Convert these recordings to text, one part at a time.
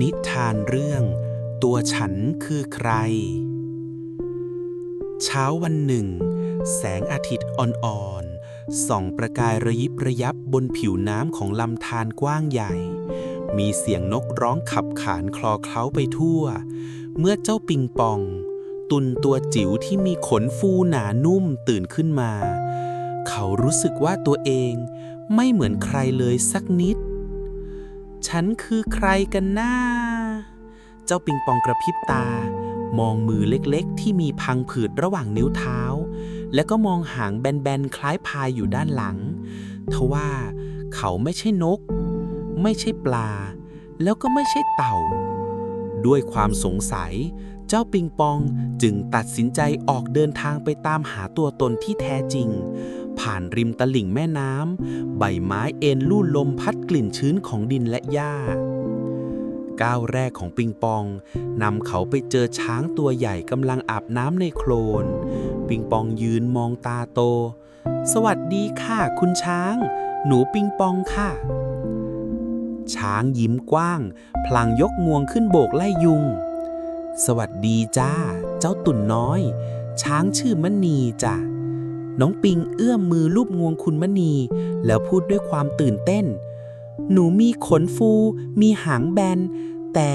นิทานเรื่อง ตัวฉันคือใคร เช้าวันหนึ่ง แสงอาทิตย์อ่อนๆส่องประกายระยิบระยับบนผิวน้ำของลำธารกว้างใหญ่ มีเสียงนกร้องขับขานคลอเคล้าไปทั่ว เมื่อเจ้าปิงปอง ตุนตัวจิ๋วที่มีขนฟูหนานุ่มตื่นขึ้นมา เขารู้สึกว่าตัวเองไม่เหมือนใครเลยสักนิด ฉันคือใครกันนะ้า เจ้าปิงปองกระพริบตา มองมือเล็กๆ ที่มีพังผืดระหว่างนิ้วเท้า แล้วก็มองหางแบนๆ คล้ายพายอยู่ด้านหลัง ทว่าเขาไม่ใช่นก ไม่ใช่ปลา แล้วก็ไม่ใช่เต่า ด้วยความสงสัย เจ้าปิงปองจึงตัดสินใจออกเดินทางไปตามหาตัวตนที่แท้จริง ผ่านริมตลิ่งแม่น้ำ ใบไม้เอ็นลู่ลมพัดกลิ่นชื้นของดินและหญ้า ก้าวแรกของปิงปองนำเขาไปเจอช้างตัวใหญ่กำลังอาบน้ำในโคลน ปิงปองยืนมองตาโต สวัสดีค่ะ คุณช้าง หนูปิงปองค่ะ ช้างยิ้มกว้าง พลางยกงวงขึ้นโบกไล่ยุง สวัสดีจ้า เจ้าตุ่นน้อย ช้างชื่อมณีจ้ะ น้องปิงเอื้อมมือลูบงวงคุณมณี แล้วพูดด้วยความตื่นเต้น หนูมีขนฟู มีหางแบน แต่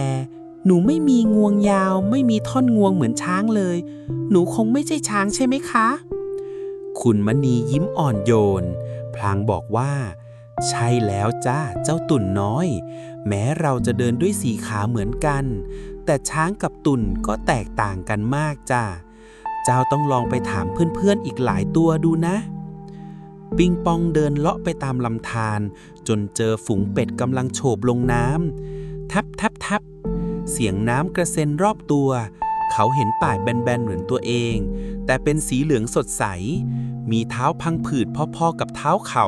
หนูไม่มีงวงยาว ไม่มีท่อนงวงเหมือนช้างเลย หนูคงไม่ใช่ช้างใช่ไหมคะ คุณมณียิ้มอ่อนโยน พลางบอกว่า ใช่แล้วจ้าเจ้าตุ่นน้อย แม้เราจะเดินด้วยสีขาเหมือนกัน แต่ช้างกับตุ่นก็แตกต่างกันมากจ้า เจ้าต้องลองไปถามเพื่อนๆอีกหลายตัวดูนะ ปิงปองเดินเลาะไปตามลำธารจนเจอฝูงเป็ดกำลังโฉบลงน้ำทับทับทับเสียงน้ำกระเซ็นรอบตัว เขาเห็นป่ายแบนๆเหมือนตัวเอง แต่เป็นสีเหลืองสดใส มีเท้าพังผืดพอๆกับเท้าเขา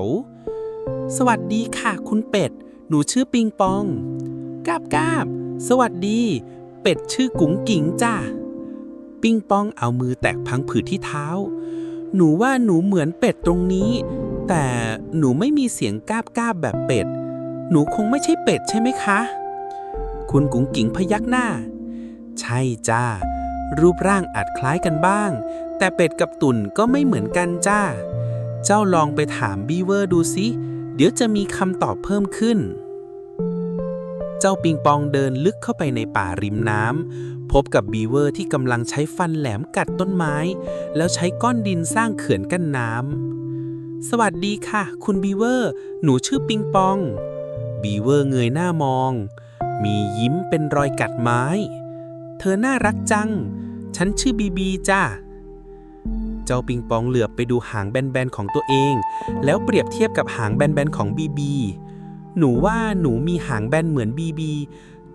สวัสดีค่ะคุณเป็ด หนูชื่อปิงปอง กาบกาบสวัสดี เป็ดชื่อกุ๋งกิ๋งจ้า ปิงปองเอามือแตะพังผืดที่เท้า หนูว่าหนูเหมือนเป็ดตรงนี้ แต่หนูไม่มีเสียงกาบกาบแบบเป็ด หนูคงไม่ใช่เป็ดใช่ไหมคะ คุณกุ๋งกิ๋งพยักหน้า ใช่จ้า รูปร่างอาจคล้ายกันบ้าง แต่เป็ดกับตุ่นก็ไม่เหมือนกันจ้า เจ้าลองไปถามบีเวอร์ดูสิ เดี๋ยวจะมีคำตอบเพิ่มขึ้น เจ้าปิงปองเดินลึกเข้าไปในป่าริมน้ำพบกับบีเวอร์ที่กำลังใช้ฟันแหลมกัดต้นไม้ แล้วใช้ก้อนดินสร้างเขื่อนกั้นน้ำสวัสดีค่ะ คุณบีเวอร์ หนูชื่อปิงปอง บีเวอร์เงยหน้ามอง มียิ้มเป็นรอยกัดไม้ เธอน่ารักจัง ฉันชื่อบีบีจ้าเจ้าปิงปองเหลือบไปดูหางแบนๆของตัวเอง แล้วเปรียบเทียบกับหางแบนๆของบีบี หนูว่าหนูมีหางแบนเหมือนบีบี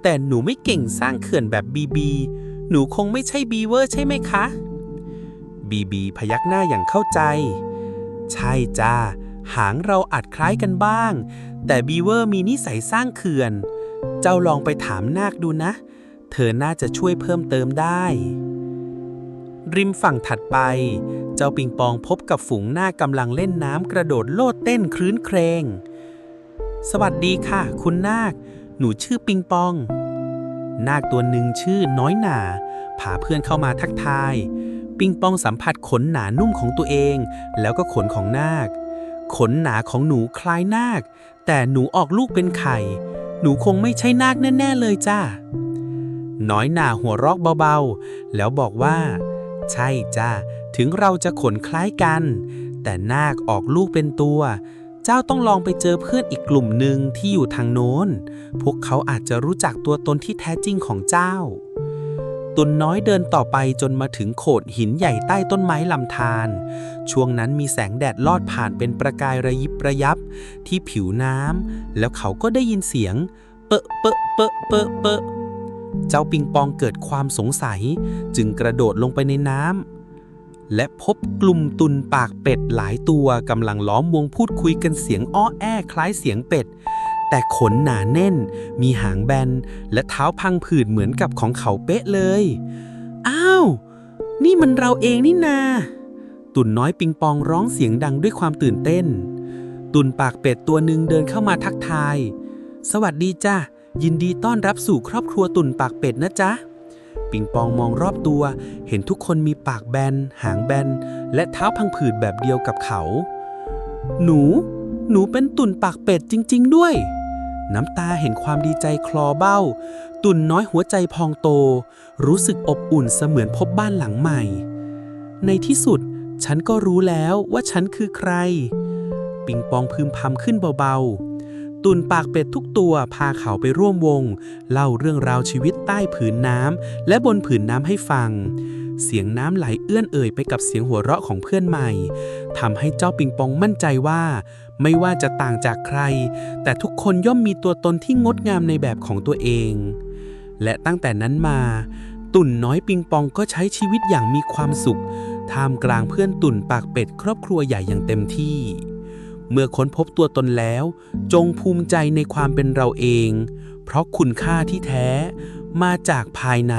แต่หนูไม่เก่งสร้างเขื่อนแบบบีบี หนูคงไม่ใช่บีเวอร์ใช่ไหมคะ บีบีพยักหน้าอย่างเข้าใจ ใช่จ้า หางเราอาจคล้ายกันบ้าง แต่บีเวอร์มีนิสัยสร้างเขื่อน เจ้าลองไปถามนาคดูนะ เธอน่าจะช่วยเพิ่มเติมได้ ริมฝั่งถัดไป เจ้าปิงปองพบกับฝูงนาคกำลังเล่นน้ำกระโดดโลดเต้นครื้นเครง สวัสดีค่ะ คุณนาค หนูชื่อปิงปอง นาคตัวหนึ่งชื่อน้อยหนาพาเพื่อนเข้ามาทักทาย ปิงปองสัมผัสขนหนานุ่มของตัวเอง แล้วก็ขนของนาค ขนหนาของหนูคล้ายนาค แต่หนูออกลูกเป็นไข่ หนูคงไม่ใช่นาคแน่ ๆ เลยจ้าน้อยหนาหัวเรอกเบาๆ แล้วบอกว่า ใช่จ้าถึงเราจะขนคล้ายกัน แต่นาคออกลูกเป็นตัว เจ้าต้องลองไปเจอเพื่อนอีกกลุ่มหนึ่งที่อยู่ทางโน้น พวกเขาอาจจะรู้จักตัวตนที่แท้จริงของเจ้า ตุนน้อยเดินต่อไปจนมาถึงโขดหินใหญ่ใต้ต้นไม้ลำธาร ช่วงนั้นมีแสงแดดลอดผ่านเป็นประกายระยิบระยับที่ผิวน้ำ แล้วเขาก็ได้ยินเสียง เปะเปะเปะเปะเปะเจ้าปิงปองเกิดความสงสัย จึงกระโดดลงไปในน้ำ และพบกลุ่มตุนปากเป็ดหลายตัวกำลังล้อมวงพูดคุยกันเสียงอ้อแอคล้ายเสียงเป็ด แต่ขนหนาแน่น มีหางแบน และเท้าพังผืดเหมือนกับของเขาเป๊ะเลย อ้าว นี่มันเราเองนี่นา ตุ่นน้อยปิงปองร้องเสียงดังด้วยความตื่นเต้น ตุ่นปากเป็ดตัวหนึ่งเดินเข้ามาทักทาย สวัสดีจ้ายินดีต้อนรับสู่ครอบครัวตุ่นปากเป็ดนะจ๊ะ ปิงปองมองรอบตัว เห็นทุกคนมีปากแบน หางแบน และเท้าพังผืดแบบเดียวกับเขา หนู หนูเป็นตุ่นปากเป็ดจริง ๆ ด้วย น้ำตาเห็นความดีใจคลอเบ้า ตุ่นน้อยหัวใจพองโต รู้สึกอบอุ่นเสมือนพบบ้านหลังใหม่ ในที่สุด ฉันก็รู้แล้วว่าฉันคือใคร ปิงปองพึมพำขึ้นเบา ๆ ตุ่นปากเป็ดทุกตัวพาเขาไปร่วมวง เล่าเรื่องราวชีวิตใต้ผืนน้ำและบนผืนน้ำให้ฟัง เสียงน้ำไหลเอื้อนเอ่ยไปกับเสียงหัวเราะของเพื่อนใหม่ทำให้เจ้าปิงปองมั่นใจว่า ไม่ว่าจะต่างจากใคร แต่ทุกคนย่อมมีตัวตนที่งดงามในแบบของตัวเอง และตั้งแต่นั้นมา ตุ่นน้อยปิงปองก็ใช้ชีวิตอย่างมีความสุขท่ามกลางเพื่อนตุ่นปากเป็ดครอบครัวใหญ่อย่างเต็มที่ เมื่อค้นพบตัวตนแล้ว จงภูมิใจในความเป็นเราเอง เพราะคุณค่าที่แท้มาจากภายใน